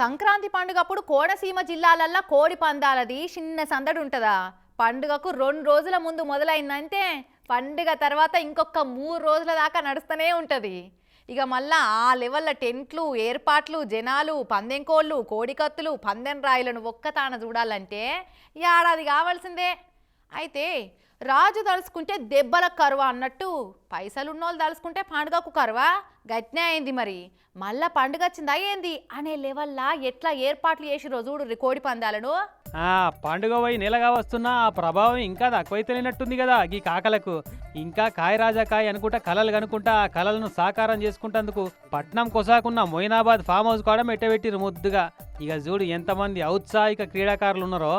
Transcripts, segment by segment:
సంక్రాంతి పండుగప్పుడు కోనసీమ జిల్లాలల్లో కోడి పందాలది చిన్న సందడి ఉంటుందా పండుగకు రెండు రోజుల ముందు మొదలైందంటే పండుగ తర్వాత ఇంకొక మూడు రోజుల దాకా నడుస్తూనే ఉంటుంది. ఇక మళ్ళా ఆ లెవెల్ల టెంట్లు ఏర్పాట్లు జనాలు పందెం కోళ్ళు కోడికత్తులు పందెం రాయిలను ఒక్కతాన చూడాలంటే ఏడాది కావాల్సిందే. అయితే రాజు తలుసుకుంటే దెబ్బల కరువ అన్నట్టు పైసలున్నోళ్ళు దలుచుకుంటే పండుగకు కరువా? గట్నే అయింది మరి. మళ్ళా పండుగ వచ్చిందా ఏంది? అనే లెవెల్లా ఎట్లా ఏర్పాట్లు చేసి రోజుడు కోడి పందాలను. పండుగ పోయి నెలగా వస్తున్నా ఆ ప్రభావం ఇంకా తక్కువైతేనట్టుంది కదా ఈ కాకలకు. ఇంకా కాయ రాజా కాయ అనుకుంటా కలలు కనుకుంటా ఆ కలలను సాకారం చేసుకుంటందుకు పట్నం కొసాకున్న మొయినాబాద్ ఫామ్ హౌస్ కూడా మెట్టబెట్టిరు ముద్దుగా. ఇక చూడు ఎంతమంది ఔత్సాహిక క్రీడాకారులు ఉన్నారో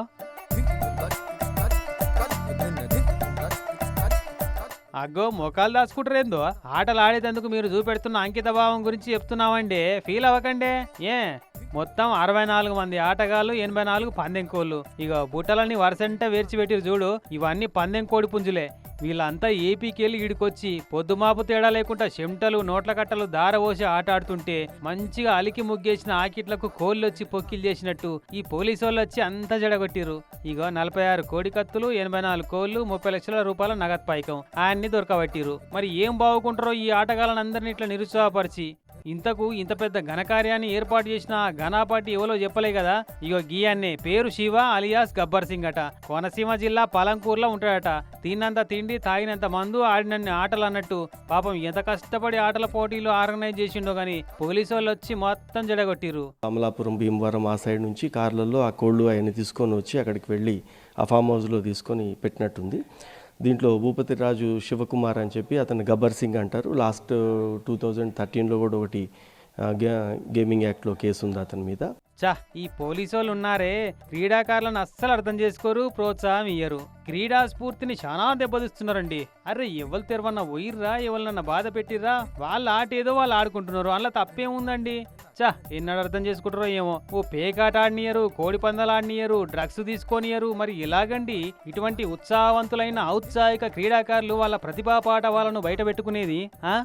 అగ్గో మొఖాలు దాచుకుంటారేందో ఆటలు ఆడేటందుకు మీరు చూపెడుతున్న అంకిత భావం గురించి చెప్తున్నామండి. ఫీల్ అవ్వకండి. ఏ? మొత్తం అరవై నాలుగు మంది ఆటగాళ్ళు ఎనభై నాలుగు పందెం కోళ్ళు ఇక బుట్టలన్నీ వరుసంట వేర్చిపెట్టిరు చూడు ఇవన్నీ పందెం కోడి పుంజులే. వీళ్ళంతా ఏపీకెళ్ళి ఇడికొచ్చి పొద్దుమాపు తేడా లేకుండా చెమటలు నోట్ల కట్టలు దారవోసి ఆట ఆడుతుంటే మంచిగా అలికి ముగ్గేసిన ఆకిట్లకు కోళ్ళు వచ్చి పొక్కిలు చేసినట్టు ఈ పోలీసు వాళ్ళు వచ్చి అంతా జడగొట్టిరు. ఇగో నలభై ఆరు కోడి కత్తులు ఎనభై నాలుగు కోళ్ళు ముప్పై లక్షల రూపాయల నగదు పైకం ఆయన్ని దొరకబట్టిరు. మరి ఏం బాగుకుంటారో ఈ ఆటగాళ్ళని అందరినీ ఇట్లా నిరుత్సాహపరిచి? ఇంతకు ఇంత పెద్ద ఘనకార్యాన్ని ఏర్పాటు చేసిన ఘనాపాటి ఎవరో చెప్పలే కదా? ఇగో గీయాన్నే. పేరు శివ అలియాస్ గబ్బర్ సింగ్ అట. కోనసీమ జిల్లా పాలంకూరులో ఉంటాడట. తిన్నంత తిండి తాగినంత మందు ఆడినన్ని ఆటలు అన్నట్టు పాపం ఎంత కష్టపడి ఆటల పోటీలు ఆర్గనైజ్ చేసిండో గాని పోలీసు వాళ్ళు వచ్చి మొత్తం జడగొట్టిరు అమలాపురం భీమవరం ఆ సైడ్ నుంచి కార్లలో ఆ కోళ్ళు ఆయన తీసుకొని వచ్చి అక్కడికి వెళ్ళి ఆ ఫామ్ హౌస్లో తీసుకొని పెట్టినట్టుంది. దీంట్లో భూపతి రాజు శివకుమార్ అని చెప్పి అతను గబ్బర్ సింగ్ అంటారు. లాస్ట్ టూ థౌజండ్ థర్టీన్లో కూడా ఒకటి uh, గే- గేమింగ్ యాక్ట్లో కేసు ఉంది అతని మీద. చా ఈ పోలీసు వాళ్ళు ఉన్నారే. క్రీడాకారులను అస్సలు అర్థం చేసుకోరు ప్రోత్సాహం ఇయ్యరు. క్రీడా స్ఫూర్తిని చాలా దెబ్బతీస్తున్నారండి. అరే ఎవరు తెరవన్న పోయిర్రా ఎవరినన్నా బాధ పెట్టిర్రా? వాళ్ళ ఆట ఏదో వాళ్ళు ఆడుకుంటున్నారు. అందులో తప్పేముందండి? చా ఎన్నడు అర్థం చేసుకుంటారో ఏమో. ఓ పేకాట ఆడినియరు కోడి పందాలు ఆడినియరు డ్రగ్స్ తీసుకొనియరు మరి ఎలాగండి ఇటువంటి ఉత్సాహవంతులైన ఔత్సాహిక క్రీడాకారులు వాళ్ళ ప్రతిభా పాట వాళ్ళను బయట పెట్టుకునేది ఆ?